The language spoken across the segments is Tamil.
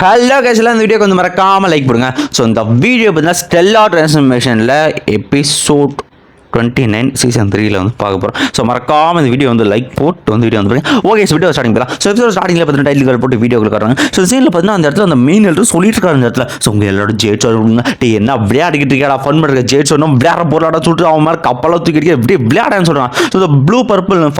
ஹலோ கேஸ்லாம் இந்த வீடியோ கொஞ்சம் மறக்காமல் லைக் பண்ணுங்க ஸோ இந்த வீடியோ பார்த்தீங்கன்னா ஸ்டெல்லா ட்ரான்ஸ்ஃபர்மேஷனில் எபிசோட் டுவெண்ட்டி நைன் சீசன் த்ரீல வந்து பார்க்க போகிறோம் ஸோ மறக்காம இந்த வீடியோ வந்து லைக் போட்டு வந்து வீடியோ வந்து ஓகே வீடியோ ஸ்டார்டிங் போகலாம் ஸோ எபிசோட் ஸ்டார்டிங்கில் பார்த்தீங்கன்னா டைட்டில் போட்டு வீடியோ கொடுக்குறாங்க ஸோ சீனில் பார்த்தீங்கன்னா அந்த இடத்துல அந்த மெயின் எழுத்து சொல்லிட்டு இருக்காரு அந்த இடத்துல. ஸோ உங்கள் எல்லாரும் ஜெயிச்சு வருவாங்க டே என்ன விளையாடிக்கிட்டு இருக்காடா ஃபன் பண்ணுற ஜெயிச்சு வரணும் விளையாட போராட சொல்லிட்டு அவன் மாதிரி கப்பலாக தூக்கிட்டு இப்படி விளையாடன்னு சொல்கிறான் ஸோ இந்த ப்ளூ பர்பிள் வந்து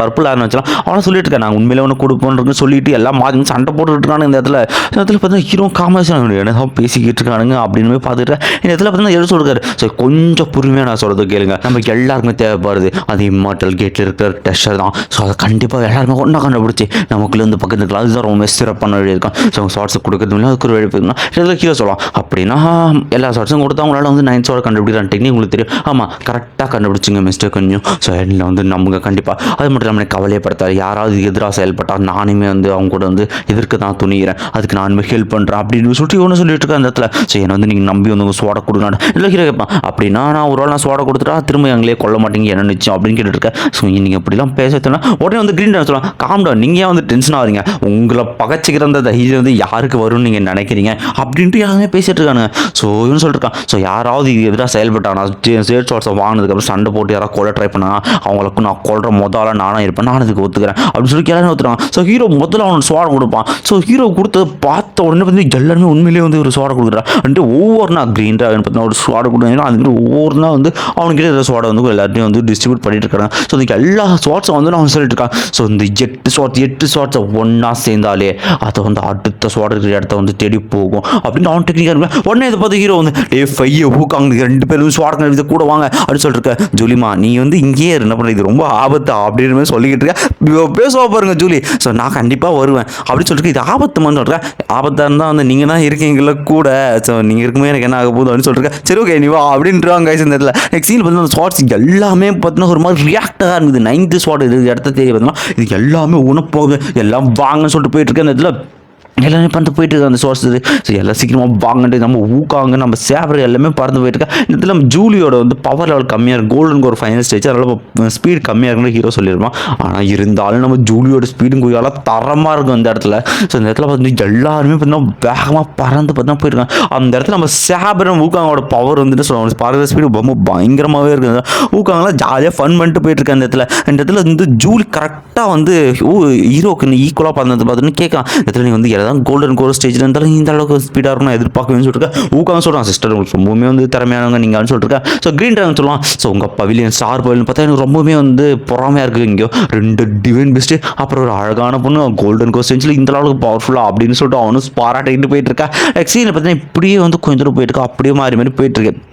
பர்பிள் ஆர்னு வச்சலாம் அவனை சொல்லிட்டு இருக்கேன் நான் உண்மையில ஒன்று கொடுப்போன்னு சொல்லிட்டு எல்லாம் மாதிரி சண்டை போட்டுட்டு இருக்கானு இந்த இடத்துல. இந்த இடத்துல பார்த்தீங்கன்னா ஹீரோ காமர்ஸ் என்ன பேசிக்கிட்டு இருக்கானுங்க அப்படின்னு போய் பார்த்துட்டு இந்த இடத்துல பார்த்தீங்கன்னா எழுத சொல்கிறாரு ஸோ கொஞ்சம் பொறுமையாக நான் சொல்கிறதுக்கு கேளுங்க. நமக்கு எல்லாருக்குமே தேவைப்படுது. அது இம்மார்டல் கேட்டில் இருக்கிற டெஸ்டர் தான். ஸோ அதை கண்டிப்பாக எல்லாருமே ஒன்றா கண்டுபிடிச்சி நமக்குள்ளே வந்து பக்கத்துக்கு அதுதான் ரொம்ப சிறப்பான வழி இருக்கும் ஸோ ஷார்ட்ஸ் கொடுக்கறது இல்லை அதுக்கு ஒரு வழி போயிருக்கணும் இதில் கீழே சொல்லலாம்? அப்படின்னா எல்லா ஷார்ட்ஸும் கொடுத்தா அவங்களால வந்து நைன் ஷார்ட் கண்டுபிடிக்கிற டெக்னிக் உங்களுக்கு தெரியும். ஆமாம் கரெக்டாக கண்டுபிடிச்சிங்க மிஸ்டேக் கொஞ்சம் ஸோ என்ன வந்து நம்புங்க கண்டிப்பாக அது மட்டும் இல்லாமல் கவலையப்படுத்தாது யாராவது எதிராக செயல்பட்டால் நானுமே வந்து அவங்க கூட வந்து எதிர்க்க தான் துணிகிறேன். அதுக்கு நானுமே ஹெல்ப் பண்ணுறேன் அப்படின்னு சொல்லிட்டு ஒன்று சொல்லிட்டு இருக்கேன் அந்த இடத்துல. ஸோ என்னை வந்து நீங்கள் நம்பி வந்து உங்கள் சோட கொடுங்க இல்லை கீழே கேட்பேன்? அப்படின்னா நான் ஒரு வேளை நான் சோட கொடுத்து திரும்ப எங்களே கொல்ல மாட்டீங்க என்ன நிச்சயம் அப்படின்னு கேட்டுருக்கேன் ஸோ நீங்கள் இப்படிலாம் பேசத்தோன்னா உடனே வந்து க்ரீன் டான் சொல்லலாம் காம்டா நீங்கள் ஏன் வந்து டென்ஷன் ஆகிறீங்க உங்களை பகச்சிக்கிற அந்த தைரியம் வந்து யாருக்கு வரும்னு நீங்கள் நினைக்கிறீங்க? அப்படின்ட்டு யாருமே பேசிட்டு இருக்கானுங்க. ஸோ இவனு சொல்லிருக்கான் ஸோ யாராவது இது எதிராக செயல்பட்டானா? சேட் ஷார்ட்ஸை வாங்கினதுக்கப்புறம் சண்டை போட்டு யாராவது கொலை ட்ரை பண்ணா? அவங்களுக்கு நான் கொல்ற முதல்ல நானும் இருப்பேன். நான் இதுக்கு ஒத்துக்கிறேன். அப்படின்னு சொல்லி எல்லாரும் ஒத்துறான் ஸோ ஹீரோ முதல்ல அவனுக்கு சோடம் கொடுப்பான். ஸோ ஹீரோ கொடுத்தது பார்த்த உடனே வந்து எல்லாருமே உண்மையிலேயே வந்து ஒரு சோடை கொடுக்குறான். வந்துட்டு ஒவ்வொரு நாள் க்ரீன் ட்ராகன் பார்த்தீங்கன்னா ஒரு சோடை கொடுக்குறாங்க அது மாதிரி ஒவ்வொரு நாள் வந்து அவனுக்கு அவனுக்கிட்ட இருக்கிற ஸ்வாடை வந்து எல்லாத்தையும் வந்து டிஸ்ட்ரிபியூட் பண்ணிட்டு இருக்காங்க ஸோ இந்த எல்லா ஸ்வாட்ஸும் வந்து அவன் சொல்லிட்டு இருக்கான் ஸோ இந்த எட்டு ஸ்வாட்ஸ் எட்டு ஷார்ட்ஸை ஒன்றா சேர்ந்தாலே அதை வந்து அடுத்த ஸ்வாட் இருக்கிற இடத்த வந்து தேடி போகும். அப்படின்னு அவன் டெக்னிக்காக இருக்கேன். உடனே இதை பார்த்து ஹீரோ வந்து டே ஃபைய ஊக்காங்க ரெண்டு பேரும் ஸ்வாட் இது கூட வாங்க. அப்படின்னு சொல்லிட்டு இருக்க. ஜூலிமா நீ வந்து இங்கேயே என்ன பண்ண? இது ரொம்ப ஆபத்து அப்படின்னு மாதிரி சொல்லிக்கிட்டு இருக்கேன் பேசுவா பாருங்க ஜூலி. ஸோ நான் கண்டிப்பாக வருவேன். அப்படின்னு சொல்லிட்டு இது ஆபத்து மாதிரி சொல்கிறேன் ஆபத்தாக இருந்தால் வந்து நீங்கள் தான் இருக்கீங்கள கூட. ஸோ நீங்கள் இருக்குமே எனக்கு என்ன ஆக போகுது? அப்படின்னு சொல்லிட்டு சரி ஓகே நீ வா அப்படின்றாங்க இந்த இடத்துல. நெக்ஸ்ட் சீன் பார்த்தீங்கன்னா ஷார்ட்ஸ் எல்லாமே பார்த்தீங்கன்னா ஒரு மாதிரி ரியாக்டாக இருக்குது. நைன்த்து ஷார்ட் இது இடத்த தேடி பார்த்தீங்கன்னா இது எல்லாமே உனப்போகுது எல்லாம் வாங்கன்னு சொல்லிட்டு போயிட்டு இருக்கேன் இந்த இடத்துல எல்லாமே பறந்து போயிட்டு இருக்கு அந்த சோர்ஸு ஸோ எல்லாம் சீக்கிரமாக வாங்கிட்டு நம்ம ஊக்காங்க நம்ம சேவர் எல்லாமே பறந்து போயிட்டு இருக்கா. இந்த இடத்துல ஜூலியோட வந்து பவர் லெவல் கம்மியாக இருக்கும் கோல்டன் ஒரு ஃபைனல் ஸ்டேஜ் அதனால் ஸ்பீட் கம்மியாக இருக்குன்னு ஹீரோ சொல்லியிருப்பான். ஆனால் இருந்தாலும் நம்ம ஜூலியோட ஸ்பீடும் குயாலாம் தரமாக இருக்கும் அந்த இடத்துல. ஸோ இந்த இடத்துல பார்த்து எல்லாருமே பார்த்தீங்கன்னா வேகமாக பறந்து பார்த்தா போயிருக்காங்க. அந்த இடத்துல நம்ம சேபரம் ஊக்காங்கோட பவர் வந்துட்டு சொல்லுவாங்க. பறவை ஸ்பீடு ரொம்ப பயங்கரமாகவே இருக்குது ஊக்காங்கலாம் ஜாலியாக ஃபன் பண்ணிட்டு போயிட்டு அந்த இடத்துல. இந்த இடத்துல வந்து ஜூலி கரெக்டாக வந்து ஓ ஹீரோக்கு ஈக்குவலாக பண்ணது பார்த்துன்னு கேட்கலாம். இந்த இடத்துல நீ வந்து அதான் கோல்டன் கோர் ஸ்டேஜில் இருந்தாலும் இந்த அளவுக்கு ஸ்பீடாக இருக்கும் நான் எதிர்பார்க்கவேன்னு சொல்லிட்டு ஊக்காங்க சொல்கிறான் சிஸ்டர் ரொம்பவுமே வந்து திறமையானவங்க நீங்கள் சொல்லிருக்கேன் ஸோ க்ரீன் ட்ராகன் சொல்லுவான் ஸோ உங்கள் பவிலியன் ஸ்டார் பவிலியன் பார்த்தா எனக்கு ரொம்பவுமே வந்து பொறாமையாக இருக்குது இங்கேயோ ரெண்டு டிவைன் பெஸ்ட்டு அப்புறம் ஒரு அழகான பொண்ணு கோல்டன் கோர் ஸ்டேஜில் இந்த அளவுக்கு பவர்ஃபுல்லாக அப்படின்னு சொல்லிட்டு அவனும் பாராட்டிட்டு போயிட்டு இருக்கா. சீனில் பார்த்தீங்கன்னா இப்படியே வந்து கொஞ்சம் தூரம் போயிட்டு இருக்கா. அப்படியே மாறி மாறி போயிட்டு இருக்கு.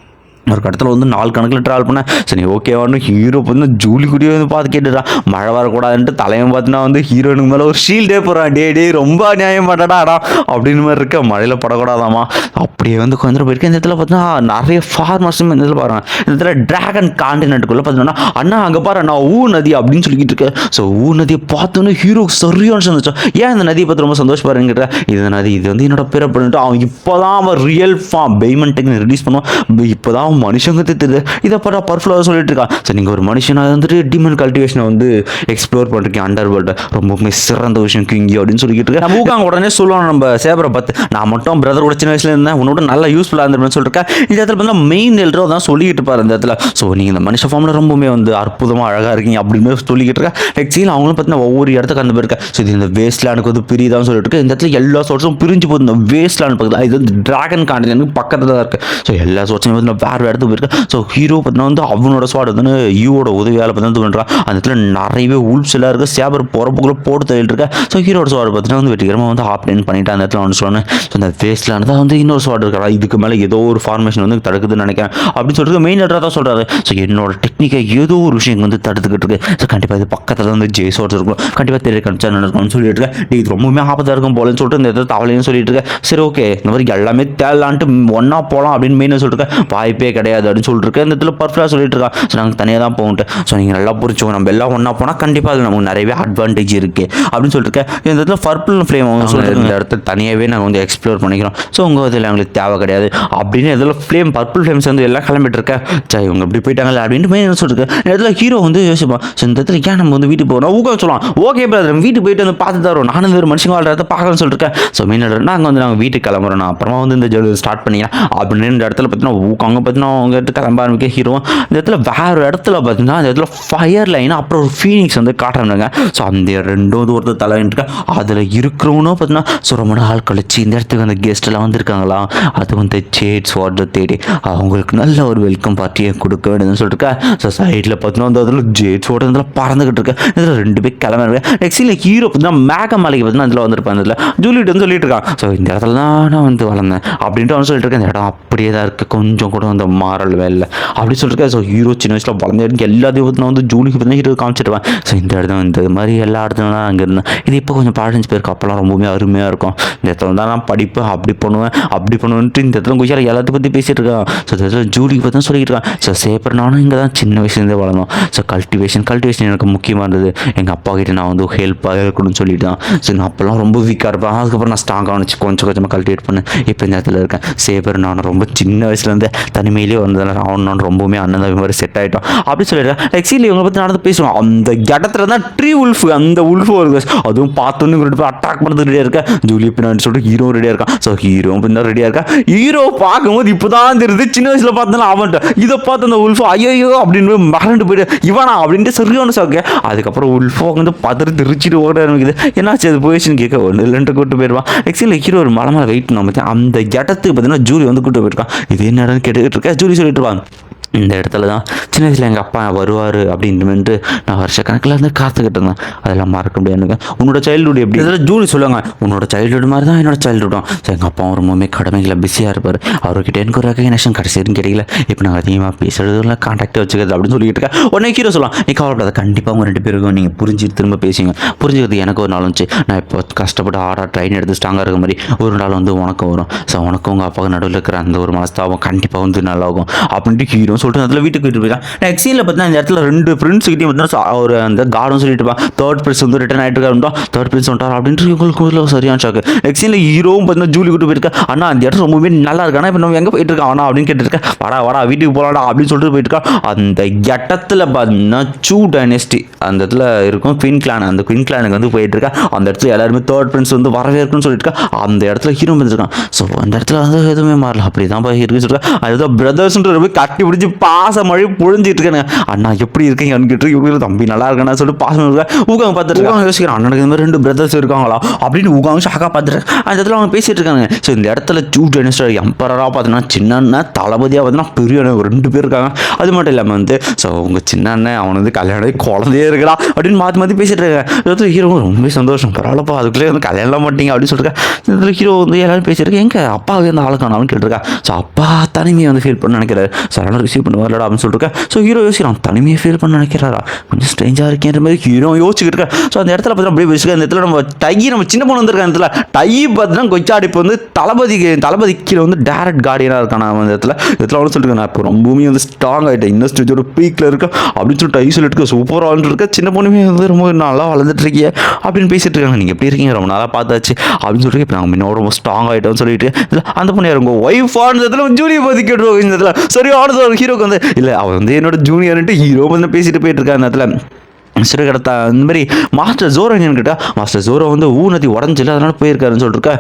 ஒரு கடத்தில் வந்து நாலு கணக்கில் ட்ராவல் பண்ணேன் சரி ஓகேவானு ஹீரோ வந்து ஜூலி குடியே வந்து பார்த்து கேட்டுடா. மழை வரக்கூடாதுன்ட்டு தலைவன் பார்த்தீங்கன்னா வந்து ஹீரோனுக்கு மேலே ஒரு ஷீல்டே போகிறான் டே டே ரொம்ப நியாயம் பண்ணடாடா அப்படின்னு மாதிரி இருக்க. மழையில் படக்கூடாதாமா அப்படியே வந்து கொஞ்சம் போயிருக்கேன் இந்த இடத்துல பார்த்தீங்கன்னா நிறைய ஃபார்மர்ஸும் இந்த இடத்துல பாருங்க. இந்த இடத்துல டிராகன் காண்டினெட்டுக்குள்ளே பார்த்தீங்கன்னா அண்ணா அங்கே பாரு அண்ணா ஊ நதி அப்படின்னு சொல்லிக்கிட்டு இருக்கேன் ஸோ ஊ நதியை பார்த்தோன்னே ஹீரோ சரியான சந்தோஷம் ஏன் இந்த நதியை பார்த்து ரொம்ப சந்தோஷப்படுறேங்கிற இது நதி இது வந்து என்னோட பிறப்புன்ட்டு அவன் இப்போ தான் அவன் ரியல் ஃபார்ம் பெய்மெண்ட் ரிலீஸ் பண்ணுவான். இப்போ தான் மனுஷங்க தெரியுது இதை பார்த்தா பர்ஃபுல்லாக சொல்லிட்டு இருக்கான். சரி நீங்கள் ஒரு மனுஷனாக வந்துட்டு டிமன் கல்டிவேஷனை வந்து எக்ஸ்ப்ளோர் பண்ணுறீங்க அண்டர் வேர்ல்டு ரொம்பவுமே சிறந்த விஷயம் கிங்கி அப்படின்னு சொல்லிக்கிட்டு இருக்கேன். நம்ம ஊக்காங்க உடனே சொல்லுவாங்க நம்ம சேபரை பார்த்து நான் மட்டும் பிரதர் கூட சின்ன வயசுல இருந்தேன் உன்னோட நல்லா யூஸ்ஃபுல்லாக இருந்திருப்பேன் சொல்லிருக்கேன் இந்த இடத்துல பார்த்தா மெயின் எல்ரோ தான் சொல்லிக்கிட்டு இருப்பார் இந்த இடத்துல. ஸோ நீங்கள் இந்த மனுஷ ஃபார்மில் ரொம்பவுமே வந்து அற்புதமாக அழகாக இருக்கீங்க அப்படின்னு சொல்லிக்கிட்டு இருக்கேன். நெக்ஸ்ட் அவங்களும் பார்த்தீங்கன்னா ஒவ்வொரு இடத்துக்கு அந்த போயிருக்கேன் ஸோ இது இந்த வேஸ்ட்லேண்டுக்கு வந்து பிரிதான்னு சொல்லிட்டு இருக்கு இந்த இடத்துல எல்லா சோர்ஸும் பிரிஞ்சு போகுது. இந்த வேஸ்ட்லேண்ட் பக்கத்தில் இது வந்து டிராகன் காண்டினு பக்கத்தில் தான் இருக்குது ஸோ எல்லா சோர்ஸும் வந்து வேறு இடத்துக்கு போயிருக்கேன். ஸோ ஹீரோ பார்த்தீங்கன்னா வந்து அவனோட ஸ்வாட் வந்து யூவோட உதவியால் பார்த்தீங்கன்னா பண்ணுறான் அந்த இடத்துல நிறையவே உல்ஸ் எல்லாம் இருக்குது சேபர் போகிறப்புக்குள்ள போட்டு தள்ளிட்டு இருக்கா. ஸோ ஹீரோட ஸ்வாட் பார்த்தீங்கன்னா வந்து வெற்றிகரமாக வந்து ஆப்டைன் பண்ணிட்டு அந்த இடத்துல வந்து சொன்னேன் ஸோ அந்த வேஸ்ட்லேண்ட் தான் வந்து இன்னொரு ஸ்வாட் இருக்கிறா இதுக்கு மேலே ஏதோ ஒரு ஃபார்மேஷன் வந்து தடுக்குதுன்னு நினைக்கிறேன். அப்படின்னு சொல்லிட்டு மெயின் லெட்டராக தான் சொல்கிறாரு ஸோ என்னோட டெக்னிக்கை ஏதோ ஒரு விஷயம் வந்து தடுத்துக்கிட்டு இருக்கு. ஸோ கண்டிப்பாக இது பக்கத்தில் வந்து ஜே இருக்கும். கண்டிப்பாக தெரிய கன்சர்ன் இருக்கும்னு சொல்லிட்டு இருக்கேன் இது ரொம்பவுமே ஆபத்தாக இருக்கும் போலன்னு சொல்லிட்டு இந்த இடத்துல தவளையும் சொல்லிட்டு இருக்கேன் சரி ஓகே இந்த மாதிரி எல்லாமே தேடலான்ட்டு ஒன்றா போகலாம் அப்படின்னு மெயினாக சொல்லிட்டு வாய்ப்பே கிடையாது அப்படின்னு சொல்லிட்டு இருக்கேன் இந்த இடத்துல பர்ஃபெக்டாக சொல்லிட்டு இருக்கான் ஸோ நாங்கள் தனியாக தான் போகன்ட்டு ஸோ நீங்கள் நல்லா புரிச்சுக்கோ நம்ம எல்லாம் ஒன்றா போனால் கண்டிப்பாக அதில் நமக்கு நிறையவே அட்வான்டேஜ் இருக்குது அப்படின்னு சொல்லிட்டு இருக்கேன் இந்த இடத்துல பர்பிள் அவங்க சொல்லிட்டு இந்த இடத்த தனியாகவே நாங்கள் வந்து எக்ஸ்ப்ளோர் பண்ணிக்கிறோம். ஸோ உங்கள் இதில் எங்களுக்கு தேவை கிடையாது. அப்படின்னு இதில் ஃப்ளேம் பர்பிள் ஃப்ளேம்ஸ் வந்து எல்லாம் கிளம்பிட்டு இருக்கேன் சரி இவங்க இப்படி போயிட்டாங்களே அப்படின்ட்டு போய் என்ன சொல்லிருக்கேன் இந்த இடத்துல ஹீரோ வந்து யோசிப்பான். ஸோ இந்த இடத்துல ஏன் நம்ம வந்து வீட்டுக்கு போகிறோம் ஊக்கம் சொல்லலாம் ஓகே பிரதர் வீட்டுக்கு போயிட்டு வந்து பார்த்து தரோம் நானும் வேறு மனுஷங்க வாழ்றத பார்க்கணும்னு சொல்லிருக்கேன் ஸோ மீன் நாங்கள் வந்து நாங்கள் வீட்டுக்கு கிளம்புறோம். நான் அப்புறமா வந்து இந்த ஜெல் ஸ்டார்ட் பண்ணிக்கிறேன். அப்படின்னு இந்த இடத்துல பார்த்தீங்கன்னா ஊக்கம் அங்கே பார்த்தீங்கன்னா அவங்க கிளம்ப ஆரம்பிக்க ஹீரோ இந்த இடத்துல வேறு இடத்துல பார்த்தீங்கன்னா இந்த இடத்துல ஃபயர் லைன் அப்புறம் ஒரு ஃபீனிக்ஸ் வந்து காட்டுறாங்க ஸோ அந்த ரெண்டும் வந்து ஒருத்தர் தலைவன்ட்டு அதில் இருக்கிறவனும் பார்த்தீங்கன்னா ஸோ ரொம்ப நாள் கழிச்சு இந்த இடத்துக்கு அந்த கெஸ்ட்டெல்லாம் வந்திருக்காங்களா? அது வந்து சேட்ஸ் வாட்டர் தேடி அவங்களுக்கு நல்ல ஒரு வெல்கம் பார்ட்டியை கொடுக்க வேண்டியதுன்னு சொல்லிட்டு ஸோ சைடில் பார்த்தீங்கன்னா அந்த அதில் ஜேட்ஸ் ஓட்ட இதில் பறந்துக்கிட்டு இருக்கேன் இதில் ரெண்டு பேர் கிளம்புறாங்க நெக்ஸ்ட் இல்லை ஹீரோ பார்த்தீங்கன்னா மேக மலைக்கு பார்த்தீங்கன்னா அதில் வந்திருப்பேன் இதில் ஜூலிட்டு வந்து சொல்லிட்டு இருக்கான். ஸோ இந்த இடத்துல தான் நான் வந்து வளர்ந்தேன் அப்படின்ட்டு அவன் சொல்லிட்டு இருக்கேன். இந்த இடம் அப்படியே தான் இருக்குது கொஞ்சம் கூட அந்த மாறல் வேலை அப்படி சொல்லிட்டு ஸோ ஹீரோ சின்ன வயசில் வளர்ந்து எல்லா எல்லாத்தையும் நான் வந்து ஜூலிக்கு பார்த்தீங்கன்னா ஹீரோ காமிச்சிருவேன் ஸோ இந்த இடம் இந்த மாதிரி எல்லா இடத்துல தான் அங்கே இருந்தேன் இது இப்போ கொஞ்சம் பதினஞ்சு பேருக்கு அப்போல்லாம் ரொம்பவுமே அருமையாக இருக்கும் இந்த இடத்துல தான் நான் படிப்பேன் அப்படி பண்ணுவேன் அப்படி பண்ணுவேன்ட்டு இந்த இடத்துல குஷால எல்லாத்தையும் பற்றி பேசிகிட்டு இருக்கான் ஸோ இந்த இடத்துல ஜூலிக்கு பற்றி சொல்லிட்டு இருக்கான் ஸோ சேப்பர் நானும் இங்கே தான் சின்ன வயசுலேருந்தே வளர்ந்தோம் ஸோ கல்டிவேஷன் கல்டிவேஷன் எனக்கு முக்கியமாக இருந்தது எங்கள் அப்பா கிட்டே நான் வந்து ஹெல்ப்பாக இருக்கணும்னு சொல்லிட்டு தான் ஸோ நான் அப்போல்லாம் ரொம்ப வீக்காக இருப்பேன் அதுக்கப்புறம் நான் ஸ்ட்ராங்காக வச்சு கொஞ்சம் கொஞ்சமாக கல்டிவேட் பண்ணேன் இப்போ இந்த இடத்துல இருக்கேன் சேப்பர் நானும் ரொம்ப சின்ன வயசுலேருந்தே தனி வந்ததில்ல அவன் நான் ரொம்பவுமே அண்ணன் தம்பி மாதிரி செட் ஆகிட்டோம் அப்படி சொல்லிடுறேன் ஆக்சுவலி இவங்க பற்றி நடந்து பேசுவோம். அந்த இடத்துல தான் ட்ரீ உல்ஃப் அந்த உல்ஃப் வருது அதுவும் பார்த்தோன்னு ரெண்டு பேர் அட்டாக் பண்ணுறது ரெடியாக இருக்கா? ஜூலி பின்னாடி சொல்லிட்டு ஹீரோ ரெடியாக இருக்கான் ஸோ ஹீரோ பின்னாடி ரெடியாக இருக்கா? ஹீரோ பார்க்கும்போது இப்போ தான் தெரியுது. சின்ன வயசில் பார்த்தோன்னா அவன்ட்டு இதை பார்த்து அந்த உல்ஃபோ ஐயோ அப்படின்னு மறந்து போயிட்டு இவனா? அப்படின்ட்டு சரியான சாக்கு அதுக்கப்புறம் உல்ஃபோ வந்து பதறி திருச்சிட்டு ஓட ஆரம்பிக்குது. என்னாச்சு? அது போயிடுச்சுன்னு கேட்க ஒன்று இல்லைன்ட்டு கூட்டு போயிடுவான். ஆக்சுவலி ஹீரோ ஒரு மலை மேலே வெயிட் பண்ண அந்த இடத்துக்கு பார்த்தீங்கன்னா ஜூலி வந்து கூட்டு போயிருக்கான் இது என்னடான்னு கேட்டுக்கிட்டு இருக்கேன் ஜூலி சொல்லிட்டு இருவாங்க இந்த இடத்துல தான் சின்ன வயசில் எங்கள் அப்பா வருவார் அப்படின்ட்டு நான் வருஷ கணக்கில் இருந்து காத்துக்கிட்டு இருந்தேன். அதெல்லாம் மறக்க முடியாது எனக்கு உன்னோட சைல்டுஹுட் எப்படி? இதில் ஜூலி சொல்லுவாங்க. உன்னோட சைல்டுஹுட் மாதிரி தான் என்னோட சைல்டுஹுட்டும் ஸோ எங்கள் அப்பாவும் ரொம்பவுமே கடமைகளை பிஸியாக இருப்பார். அவர்கிட்ட எனக்கு ஒரு ரெகக்னேஷன் கடைசி வரைக்கும் கிடைக்கல. இப்போ நாங்கள் அதிகமாக பேசுறது இல்லை கான்டாக்ட் வச்சுக்கிறது அப்படின்னு சொல்லிட்டு இருக்கேன். உடனே ஹீரோ சொல்லலாம். நீ கவலைப்படாத. கண்டிப்பாக உங்கள் ரெண்டு பேருக்கும் நீங்கள் புரிஞ்சு திரும்ப பேசுங்க. புரிஞ்சுக்கிறது எனக்கு ஒரு நாள் வந்துச்சு. நான் இப்போ கஷ்டப்பட்டு ஆறாக ட்ரெயின் எடுத்து ஸ்ட்ராங்காக இருக்க மாதிரி ஒரு நாள் வந்து உனக்கும் வரும். ஸோ உனக்கும் உங்கள் அப்பாவுக்கு நடுவில் இருக்கிற அந்த ஒரு மனஸ்தாபம் கண்டிப்பாக வந்து நல்லாகும் அப்படின்ட்டு ஹீரோ சொல்லிட்டு அதில் வீட்டுக்கு போயிட்டு போயிருக்கான் நெக்ஸ்ட் சீனில் பார்த்தீங்கன்னா இந்த இடத்துல ரெண்டு ஃப்ரெண்ட்ஸ் கிட்டே பார்த்தீங்கன்னா ஒரு அந்த கார்டன் சொல்லிட்டு இருப்பான். தேர்ட் பிரைஸ் வந்து ரிட்டன் ஆகிட்டு இருக்காருண்டா தேர்ட் பிரைஸ் வந்துட்டார்? அப்படின்ட்டு இவங்களுக்கு ஒரு சரியான ஷாக்கு நெக்ஸ்ட் சீனில் ஹீரோவும் பார்த்தீங்கன்னா ஜூலி கூட்டு போயிருக்கா அண்ணா அந்த இடம் ரொம்பவே நல்லா இருக்கு ஆனால் இப்போ நம்ம எங்கே போயிட்டு இருக்கான்? அண்ணா அப்படின்னு கேட்டுருக்கேன் வாடா வாடா வீட்டுக்கு போகலாடா அப்படின்னு சொல்லிட்டு போயிட்டு இருக்கா அந்த இடத்துல பார்த்தீங்கன்னா சூ டைனஸ்டி அந்த இடத்துல இருக்கும். குவின் கிளான் அந்த குவின் கிளானுக்கு வந்து போயிட்டு இருக்கா அந்த இடத்துல எல்லாருமே தேர்ட் பிரின்ஸ் வந்து வரவேற்குன்னு சொல்லிட்டு இருக்கா அந்த இடத்துல ஹீரோ வந்துருக்கான். ஸோ அந்த இடத்துல வந்து எதுவுமே மாறல. அப்படி தான் இருக்குன்னு சொல்லிட்டு அதுதான் பிரதர்ஸ்ன்ற போய் கட்டி பிடிச்சி பாச மழை பொழிஞ்சிட்டு இருக்கானுங்க அண்ணா எப்படி இருக்கீங்க? கேட்டு இவங்க தம்பி நல்லா இருக்கேன்னு சொல்லிட்டு பாசம் இருக்கேன் ஊகாங்க பார்த்துட்டு இருக்காங்க யோசிக்கிறான். அண்ணனுக்கு இந்த மாதிரி ரெண்டு பிரதர்ஸ் இருக்காங்களா? அப்படின்னு ஊகாங்க ஷாக்கா பார்த்துட்டு அந்த இடத்துல அவங்க பேசிட்டு இருக்காங்க ஸோ இந்த இடத்துல சூ டெனிஸ்டர் எம்பரராக பார்த்தீங்கன்னா சின்ன அண்ணன் தளபதியாக பார்த்தீங்கன்னா பெரிய அண்ணன் ஒரு ரெண்டு பேர் இருக்காங்க. அது மட்டும் இல்லாமல் வந்து ஸோ உங்கள் சின்ன அண்ணன் அவன் வந்து கல்யாணம் குழந்தையே இருக்கடா அப்படின்னு மாற்றி மாற்றி பேசிட்டு இருக்காங்க. ஹீரோ ரொம்ப சந்தோஷம். பரவாயில்லப்பா அதுக்குள்ளே வந்து கல்யாணம் மாட்டீங்க அப்படின்னு சொல்லிருக்கேன் இதில் ஹீரோ வந்து எல்லாரும் பேசியிருக்கேன் எங்கள் அப்பாவே அந்த ஆளை காணாமல் கேட்டிருக்கா? ஸோ அப்பா தனிமையை வந்து ஃபீல் பண்ண நினைக்கிறாரு. ஸோ அதனால் ரிசீவ் பண்ணுவார்லடா அப்படின்னு இருக்கேன். ஸோ ஹீரோ யோசிக்கிறான் தனிமையை ஃபீல் பண்ண நினைக்கிறாரா? கொஞ்சம் ஸ்ட்ரேஞ்சாக இருக்கேன்ற மாதிரி ஹீரோ யோசிச்சுக்கிட்டு இருக்கா ஸோ அந்த இடத்துல பார்த்தீங்கன்னா அப்படியே வச்சுக்க அந்த இடத்துல நம்ம டை நம்ம சின்ன பொண்ணு வந்திருக்க இடத்துல. டை பார்த்தீங்கன்னா கொச்சாடி இப்போ வந்து தளபதி தளபதி கீழே வந்து டேரக்ட் கார்டியனாக இருக்கான் அந்த இடத்துல. இடத்துல அவனு சொல்லிட்டு நான் இப்போ ரொம்பவுமே வந்து ஸ்ட்ராங் ஆகிட்டேன் இன்னும் ஸ்டேஜோட பீக்கில் இருக்கேன். அப்படின்னு சொல்லிட்டு ஐ சொல்லிட்டு சூப்பராக வாழ்ந்துருக்க சின்ன பொண்ணுமே வந்து ரொம்ப நல்லா வளர்ந்துட்டு இருக்கிய. அப்படின்னு பேசிட்டு இருக்காங்க. நீங்கள் எப்படி இருக்கீங்க? ரொம்ப நல்லா பார்த்தாச்சு. அப்படின்னு சொல்லிட்டு இப்போ நாங்கள் முன்னோட ரொம்ப ஸ்ட்ராங் ஆகிட்டோம்னு சொல்லிட்டு. அந்த பொண்ணு யார்? உங்கள் ஒய்ஃபானதுல ஜூனியர் பற்றி கேட்டுருவோம் இந்த இடத்துல. சரி ஆனது ஹீரோக்கு வந்து இல்லை அவன் வந்து என்னோட ஜூனியர்ன்ட்டு ஹீரோ வந்து பேசிட்டு போயிட்டு இருக்கான் அந்த இடத்துல. சிறுகடத்தா இந்த மாதிரி மாஸ்டர் ஜோரோ என்னன்னு கேட்டா மாஸ்டர் ஜோரோ வந்து ஊனத்தி உடஞ்சில அதனால போயிருக்காருன்னு சொல்லிருக்க.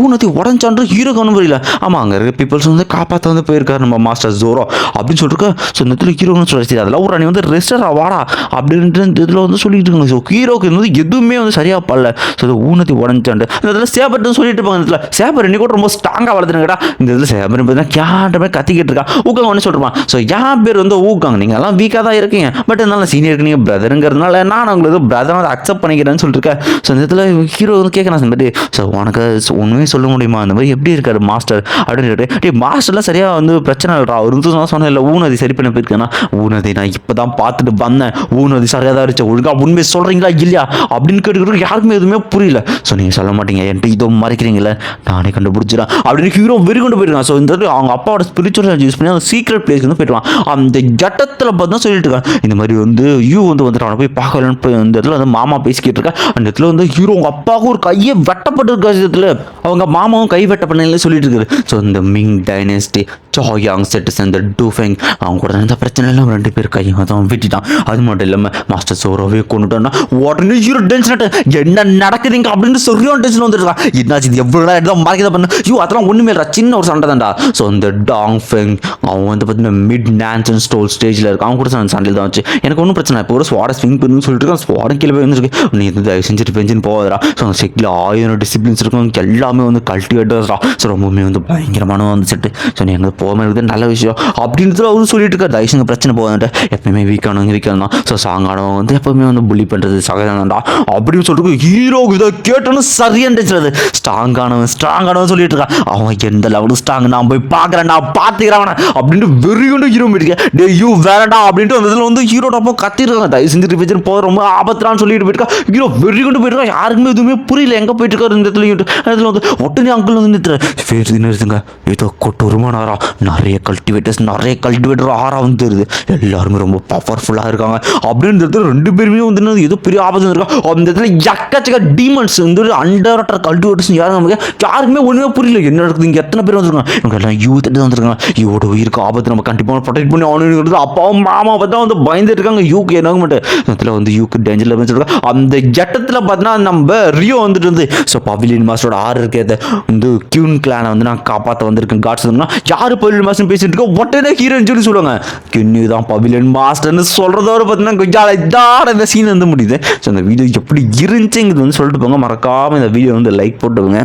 ஊனத்தி உடஞ்சான்ற ஹீரோ கவனம் புரியல. ஆமாம் அங்கே இருக்க பீப்புள்ஸ் வந்து காப்பாற்ற வந்து போயிருக்காரு நம்ம மாஸ்டர் ஜோரோ அப்படின்னு சொல்லிருக்க. ஸோ இந்த இடத்துல ஹீரோன்னு சொல்லி அதெல்லாம் ஒரு அணி வந்து ரெஸ்டர் வாடா அப்படின்ட்டு இந்த இதில் வந்து சொல்லிட்டு இருக்காங்க. ஸோ ஹீரோக்கு வந்து எதுவுமே வந்து சரியாக பண்ணல. ஸோ இது ஊனத்தி உடஞ்சாண்டு. இந்த இதில் சேபர்ட்டு சொல்லிட்டு இருப்பாங்க இடத்துல. சேபர் இன்னைக்கு கூட ரொம்ப ஸ்ட்ராங்காக வளர்த்துன்னு இந்த இதில் சேபர் பார்த்தீங்கன்னா கேட்ட மாதிரி கத்திக்கிட்டு இருக்கா. ஊக்கம் ஒன்று சொல்லிருப்பான் ஸோ என் பேர் வந்து ஊக்காங்க நீங்கள் எல்லாம் வீக்காக தான் இருக்கீங்க. பட் இருந்தாலும் சீனியருக்கு நீங்கள் பிரதருங்க பிரதருங்கிறதுனால நான் உங்களுக்கு பிரதர் அக்செப்ட் பண்ணிக்கிறேன்னு சொல்லியிருக்கேன் ஸோ இந்த இடத்துல ஹீரோ வந்து கேட்குறான் இந்த மாதிரி ஸோ உனக்கு உண்மையே சொல்ல முடியுமா? அந்த மாதிரி எப்படி இருக்காரு மாஸ்டர் அப்படின்னு சொல்லிட்டு டே மாஸ்டர்லாம் சரியாக வந்து பிரச்சனை இல்லைடா. அவர் வந்து சொன்னா சொன்னேன் இல்லை ஊனதி சரி பண்ணி போயிருக்கேன்னா ஊனதி நான் இப்போ தான் பார்த்துட்டு வந்தேன். ஊனதி சரியாக தான் இருந்துச்சு. ஒழுங்காக உண்மை சொல்கிறீங்களா இல்லையா? அப்படின்னு கேட்டுக்கிட்டு யாருக்குமே எதுவுமே புரியல. ஸோ நீங்கள் சொல்ல மாட்டீங்க. என்கிட்ட இதோ மறைக்கிறீங்களே நானே கண்டுபிடிச்சிடறேன். அப்படின்னு ஹீரோ வெறி கொண்டு போயிருக்கான். ஸோ இந்த அவங்க அப்பாவோட ஸ்பிரிச்சுவல் யூஸ் பண்ணி அந்த சீக்ரெட் பிளேஸ்க்கு வந்து போயிடுவான் அந்த ஜட்டத்தில் பார்த்து தான் சொல்லிட்டு இருக்கான் இந்த மாதிரி வந்து யூ வந்து வந்துட்டான். அவனை போய் பார்க்கலன்னு போய் இந்த இடத்துல வந்து மாமா பேசிக்கிட்டு இருக்கா. அந்த இடத்துல வந்து ஹீரோ அவங்க அப்பாவுக்கும் ஒரு கையை வெட்டப்பட்டிருக்க இடத்துல. அவங்க மாமாவும் கை வெட்டப்படல சொல்லிட்டு இருக்காரு. ஸோ இந்த மிங் டைனஸ்டி சாயாங் செட்டிஸ் இந்த டூஃபெங் அவங்க கூட எந்த பிரச்சனை எல்லாம் ரெண்டு பேர் கையும் அதான் விட்டுட்டான். அது மட்டும் இல்லாமல் மாஸ்டர் சோரோவே கொண்டுட்டோன்னா உடனே ஹீரோ டென்ஷன் என்ன நடக்குதுங்க? அப்படின்னு சொல்லியும் டென்ஷன் வந்துருக்கான் என்னாச்சு இது எவ்வளோ எடுத்து தான் பண்ண. ஐயோ அதெல்லாம் ஒன்றுமே இல்லை சின்ன ஒரு சண்டை தான்டா. ஸோ இந்த டாங் ஃபெங் அவன் வந்து பார்த்தீங்கன்னா மிட் நான்சன் ஸ்டோல் ஸ்டேஜில் இருக்கான். அவன் கூட சண்டையில் தான் வச்சு. எனக்கு ஒன்றும் பிரச்சனை இப்போ ஒரு ஸ்வாட ஸ்விங் பண்ணுன்னு சொல்லிட்டு இருக்கான் ஸ்வாடம் கீழே போய் வந்துருக்கு. நீ வந்து தயவு செஞ்சுட்டு பெஞ்சின்னு போகாதரா ஸோ அந்த செக்கில் ஆயிரம் டிசிப்ளின்ஸ் இருக்கும். எல்லாமே வந்து கல்டிவேட்டர்ஸ்டா ஸோ ரொம்பவுமே வந்து பயங்கரமான வந்து செட்டு ஸோ நீ எங்கே போகாமல் இருக்குது நல்ல விஷயம். அப்படின்றதுல அவரும் சொல்லிட்டு இருக்கா தயவு செஞ்சு பிரச்சனை போகாதுன்ட்டு எப்பவுமே வீக்கானவங்க வீக்கான தான். ஸோ சாங் ஆனவங்க வந்து எப்பவுமே வந்து புள்ளி பண்ணுறது சகதானடா அப்படின்னு சொல்லிட்டு ஹீரோ இதை கேட்டோன்னு சரியான டென்ஷன் ஸ்ட்ராங் ஆனவன் ஸ்ட்ராங் ஆனவன் சொல்லிட்டு இருக்கான். அவன் எந்த லெவலும் ஸ்ட்ராங் நான் போய் பார்க்குறேன் நான் பார்த்துக்கிறேன் அவனை. அப்படின்ட்டு வெறி ஹீரோ போயிருக்கேன் டே யூ வேறடா. அப்படின்ட்டு அந்த இதில் வந்து ஹீரோட அப்போ கத்திருக்காங்க தயவு செஞ்சு ரிவிஜன் போக ரொம்ப ஆபத்தான்னு சொல்லிட்டு போயிருக்கா ஹீரோ வெறி கொண்டு போயிருக்கா யாருக்குமே எதுவுமே புரியல. எங்கே போயிட்டு இருக்காரு இந்த இடத்துல அதில் வந்து உடனே அங்கிள் வந்து நிறுத்துறேன் நிறுத்துங்க. ஏதோ கொட்டூரமான ஆறா நிறைய கல்டிவேட்டர்ஸ் நிறைய கல்டிவேட்டர் ஆறா வந்து தெரியுது எல்லாருமே ரொம்ப பவர்ஃபுல்லாக இருக்காங்க. அப்படின்னு இடத்துல ரெண்டு பேருமே வந்து ஏதோ பெரிய ஆபத்து இருக்கா அந்த இடத்துல எக்கச்சக்க டீமன்ஸ் வந்து அண்டர் வாட்டர் கல்டிவேட்டர்ஸ் யாரும் நமக்கு யாருக்குமே ஒன்றுமே புரியல. என்ன நடக்குது? இங்கே எத்தனை பேர் வந்துருக்காங்க? இவங்க எல்லாம் யூத் எடுத்து வந்திருக்காங்க. இவோட உயிருக்கு ஆபத்து நம்ம கண்டிப்பாக ப்ரொடெக்ட் பண்ணி ஆகணுங்கிறது அப்பாவும் மாமா பார்த்தா வந்து பயந்துட்டு இருக்காங்க. யூக்கு என்ன மாட்டேன். அதில் வந்து யூக்கு டேஞ்சரில் சொல்லிருக்காங்க அந்த ஜட்டத்தில் பார்த்தீங்கன்னா நம்ம ரியோ வந்துட்டு இருந்து ஸோ பவிலியன் மாஸ்டரோட ஆறு இருக்கிறத வந்து கியூன் கிளானை வந்து நான் காப்பாற்ற வந்திருக்கேன். காட்ஸ் யார் பவிலியன் மாஸ்டர் பேசிட்டு இருக்கோம் உடனே ஹீரோன்னு சொல்லி சொல்லுவாங்க. கியூனு தான் பவிலியன் மாஸ்டர்னு சொல்கிறதோட பார்த்தீங்கன்னா கொஞ்சம் இதான இந்த சீன் வந்து முடியுது. ஸோ அந்த வீடியோ எப்படி இருந்துச்சுங்கிறது வந்து சொல்லிட்டு போங்க. மறக்காமல் இந்த வீடியோ வந்து லைக் போட்டுவுங்க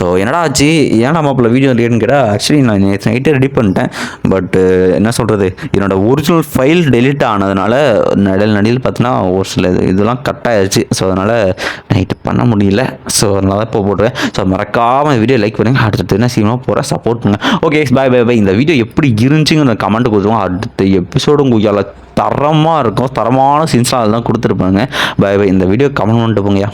ஸோ என்னடா ஆச்சு? ஏன்டா அப்போ வீடியோ லேட்னு கேட்டால் ஆக்சுவலி நான் நேற்று நைட்டே ரெடி பண்ணிட்டேன். பட்டு என்ன சொல்கிறது என்னோட ஒரிஜினல் ஃபைல் டெலிட் ஆனதுனால நடையில் நடியில் பார்த்தீங்கன்னா ஒரு சில இது இதெல்லாம் கட் ஆயிடுச்சு ஸோ அதனால் நைட்டு பண்ண முடியல. ஸோ அதனால தான் இப்போ போடுறேன் ஸோ மறக்காமல் வீடியோ லைக் பண்ணுங்கள் அடுத்தது என்ன சீக்கிரமாக போகிறேன் சப்போர்ட் பண்ணுங்க. ஓகே பாய் பாய் பாய் இந்த வீடியோ எப்படி இருந்துச்சுங்கிற கமெண்ட் கொடுத்துருவோம் அடுத்த எபிசோடும் உங்களால் தரமாக இருக்கும். தரமான சீன்ஸ்லாம் அதெல்லாம் கொடுத்துருப்பாங்க. பாய் பாய் இந்த வீடியோ கமெண்ட் பண்ணிட்டு போங்கயா